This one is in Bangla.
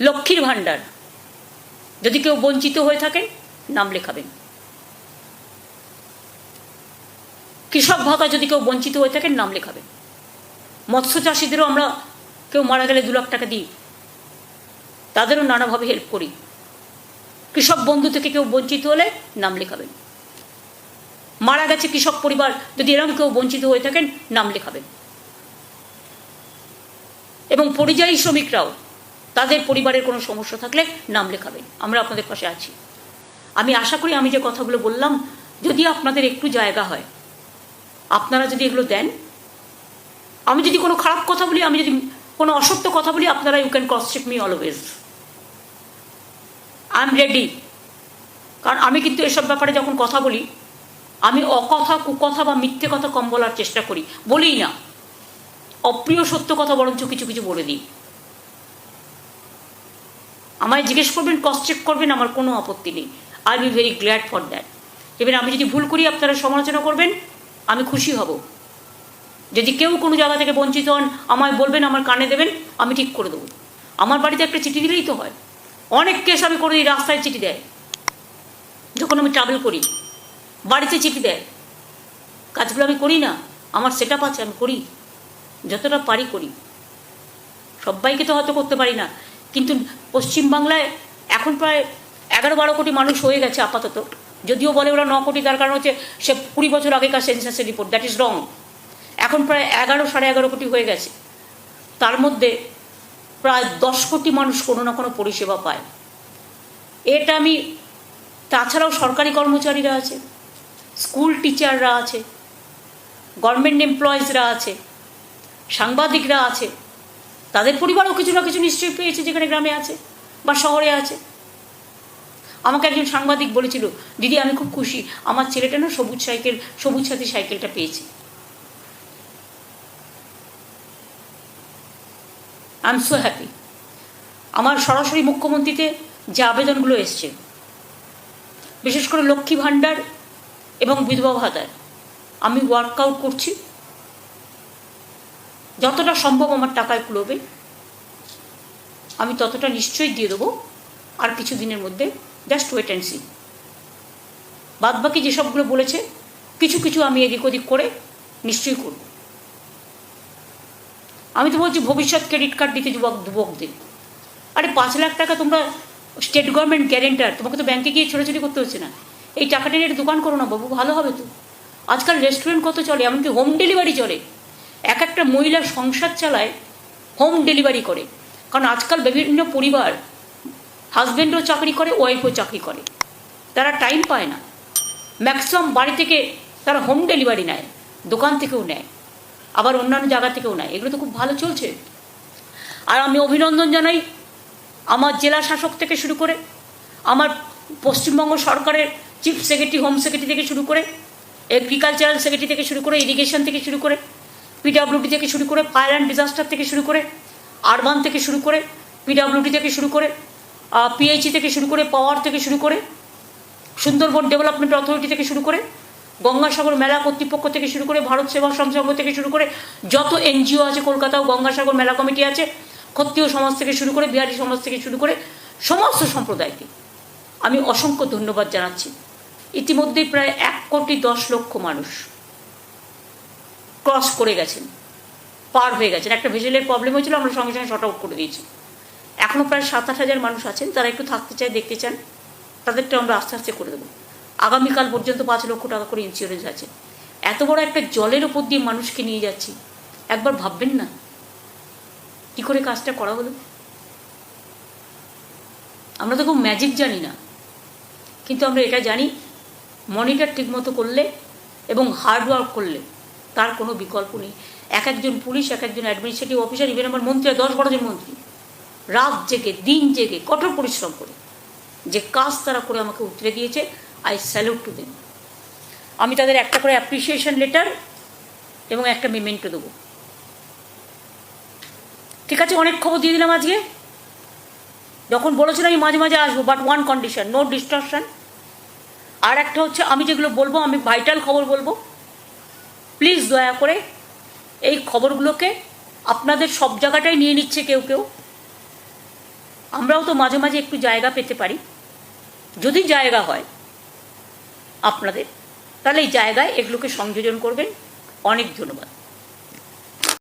লক্ষ্মীর ভাণ্ডার। যদি কেউ বঞ্চিত হয়ে থাকেন, নাম লেখাবেন। কৃষক ভাতা যদি কেউ বঞ্চিত হয়ে থাকেন, নাম লেখাবেন। মৎস্য চাষিদেরও আমরা কেউ মারা গেলে দু লাখ টাকা দিই। তাদেরও নানাভাবে হেল্প করি। কৃষক বন্ধু থেকে কেউ বঞ্চিত হলে নাম লেখাবেন। মারা গেছে কৃষক পরিবার, যদি এরকম কেউ বঞ্চিত হয়ে থাকেন, নাম লেখাবেন। এবং পরিযায়ী শ্রমিকরাও তাদের পরিবারের কোনো সমস্যা থাকলে নাম লেখাবেন। আমরা আপনাদের পাশে আছি। আমি আশা করি আমি যে কথাগুলো বললাম, যদি আপনাদের একটু জায়গা হয়, আপনারা যদি এগুলো দেন, আমি যদি কোনো খারাপ কথা বলি, আমি যদি কোনো অসত্য কথা বলি, আপনারা you can cross check me always I am ready কারণ আমি কিন্তু এসব ব্যাপারে যখন কথা বলি, আমি অকথা, কুকথা বা মিথ্যে কথা কম বলার চেষ্টা করি। বলি না। অপ্রিয় সত্য কথা বরঞ্চ কিছু কিছু বলে দিই। আমায় জিজ্ঞেস করবেন ক্রস চেক করবেন, আমার কোনো আপত্তি নেই। I be very glad for that এবার আমি যদি ভুল করি, আপনারা সমালোচনা করবেন, আমি খুশি হব। যদি কেউ কোনো জায়গা থেকে বঞ্চিত হন, আমায় বলবেন, আমার কানে দেবেন, আমি ঠিক করে দেবো। আমার বাড়িতে একটা চিঠি দিলেই তো হয়। অনেক কেস আমি করে দিই রাস্তায় চিঠি দেয়। যখন আমি ট্রাভেল করি, বাড়িতে চিঠি দেয়। কাজগুলো আমি করি না, আমার সেট আপ আছে, আমি করি। যতটা পারি করি। সবাইকে তো হয়তো করতে পারি না। কিন্তু পশ্চিমবাংলায় এখন প্রায় এগারো বারো কোটি মানুষ হয়ে গেছে আপাতত। যদিও বলে ওরা ন কোটি, তার কারণ হচ্ছে সে কুড়ি বছর আগেকার সেন্সাসের রিপোর্ট দ্যাট ইজ রং এখন প্রায় এগারো, সাড়ে এগারো কোটি হয়ে গেছে। তার মধ্যে প্রায় দশ কোটি মানুষ কোনো না কোনো পরিষেবা পায়। এটা আমি, তাছাড়াও সরকারি কর্মচারীরা আছে স্কুল টিচাররা আছে গভর্নমেন্ট এমপ্লয়িজরা আছে, সাংবাদিকরা আছে। তাদের পরিবারও কিছু না কিছু নিশ্চয়ই পেয়েছে যেখানে গ্রামে আছে বা শহরে আছে। আমাকে একজন সাংবাদিক বলেছিল, দিদি, আমি খুব খুশি। আমার ছেলেটা না সবুজ সাইকেল, সবুজ সাথী সাইকেলটা পেয়েছে। আই এম সো হ্যাপি আমার সরাসরি মুখ্যমন্ত্রীতে যে আবেদনগুলো এসছে, বিশেষ করে লক্ষ্মী ভাণ্ডার এবং বিধবা ভাতার, আমি ওয়ার্কআউট করছি। যতটা সম্ভব আমার টাকায় কুলোবে আমি ততটা নিশ্চয়ই দিয়ে দেবো। আর কিছু দিনের মধ্যে জাস্ট ওয়েট অ্যান্ড সি বাদ বাকি যেসবগুলো বলেছে, কিছু কিছু আমি এদিক ওদিক করে নিশ্চয়ই করব। আমি তো বলছি, ভবিষ্যৎ ক্রেডিট কার্ড দিতে যুবক, যুবকদের। আরে পাঁচ লাখ টাকা তোমরা স্টেট গভর্নমেন্ট গ্যারেন্টার তোমাকে তো ব্যাংকে গিয়ে ছোটাছুটি করতে হচ্ছে না। এই টাকাটা নিয়ে দোকান করো না বাবু, ভালো হবে তো। আজকাল রেস্টুরেন্ট কত চলে, এমনকি হোম ডেলিভারি চলে। এক একটা মহিলা সংসার চালায় হোম ডেলিভারি করে। কারণ আজকাল বিভিন্ন পরিবার হাজব্যান্ডও চাকরি করে ওয়াইফও চাকরি করে। তারা টাইম পায় না। ম্যাক্সিমাম বাড়ি থেকে তারা হোম ডেলিভারি নেয়, দোকান থেকেও নেয়, আবার অন্যান্য জায়গা থেকেও নেয়। এগুলো তো খুব ভালো চলছে। আর আমি অভিনন্দন জানাই আমার জেলা শাসক থেকে শুরু করে, আমার পশ্চিমবঙ্গ সরকারের চিফ সেক্রেটারি হোম সেক্রেটারি থেকে শুরু করে এগ্রিকালচারাল সেক্রেটারি থেকে শুরু করে ইরিগেশন থেকে শুরু করে পিডাব্লিউডি থেকে শুরু করে ফায়ার অ্যান্ড ডিজাস্টার থেকে শুরু করে আরবান থেকে শুরু করে পিডাব্লিউডি থেকে শুরু করে পিএইচি থেকে শুরু করে পাওয়ার থেকে শুরু করে সুন্দরবন ডেভেলপমেন্ট অথরিটি থেকে শুরু করে গঙ্গাসাগর মেলা কর্তৃপক্ষ থেকে শুরু করে ভারত সেবা সংসঙ্গ থেকে শুরু করে যত এনজিও আছে কলকাতাও গঙ্গাসাগর মেলা কমিটি আছে ক্ষত্রিয় সমাজ থেকে শুরু করে বিহারি সমাজ থেকে শুরু করে সমস্ত সম্প্রদায়কে আমি অসংখ্য ধন্যবাদ জানাচ্ছি ইতিমধ্যেই প্রায় এক কোটি দশ লক্ষ মানুষ ক্রস করে গেছেন, পার হয়ে গেছেন। একটা ভেজেলের প্রবলেম হয়েছিল, আমরা সঙ্গে সঙ্গে শর্ট আউট করে দিয়েছি। এখনও প্রায় সাত আট হাজার মানুষ আছেন, তারা একটু থাকতে চায়, দেখতে চান, তাদেরটা আমরা আস্তে আস্তে করে দেবো। আগামীকাল পর্যন্ত পাঁচ লক্ষ টাকা করে ইন্স্যুরেন্স আছে। এত বড় একটা জলের ওপর দিয়ে মানুষকে নিয়ে যাচ্ছি, একবার ভাববেন না। কি করে কাজটা করা হলো? আমরা তো খুব ম্যাজিক জানি না, কিন্তু আমরা এটা জানি মনিটর ঠিকমতো করলে এবং হার্ড ওয়ার্ক করলে তার কোনো বিকল্প নেই। এক একজন পুলিশ, এক একজন অ্যাডমিনিস্ট্রেটিভ অফিসার ইভেন আমার মন্ত্রী দশ বারো জন মন্ত্রী। রাত জেগে, দিন জেগে, কঠোর পরিশ্রম করে যে কাজ তারা করে আমাকে উতরে দিয়েছে আই স্যালুট টু দেম আমি তাদের একটা করে অ্যাপ্রিসিয়েশন লেটার এবং একটা মেমেন্টো দেবো। ঠিক আছে, অনেক খবর দিয়ে দিলাম আজকে। যখন বলেছিলাম আমি মাঝে মাঝে আসব but one condition no distraction আর একটা হচ্ছে, আমি যেগুলো বলব, আমি ভাইটাল খবর বলব। প্লিজ দয়া করে এই খবরগুলোকে আপনাদের সব জায়গাটাই নিয়ে নিচ্ছে কেউ কেউ। আমরাও তো মাঝে মাঝে একটু জায়গা পেতে পারি। যদি জায়গা হয় আপনাদের, তাহলে এই জায়গায় এগুলোকে সংযোজন করবেন। অনেক ধন্যবাদ।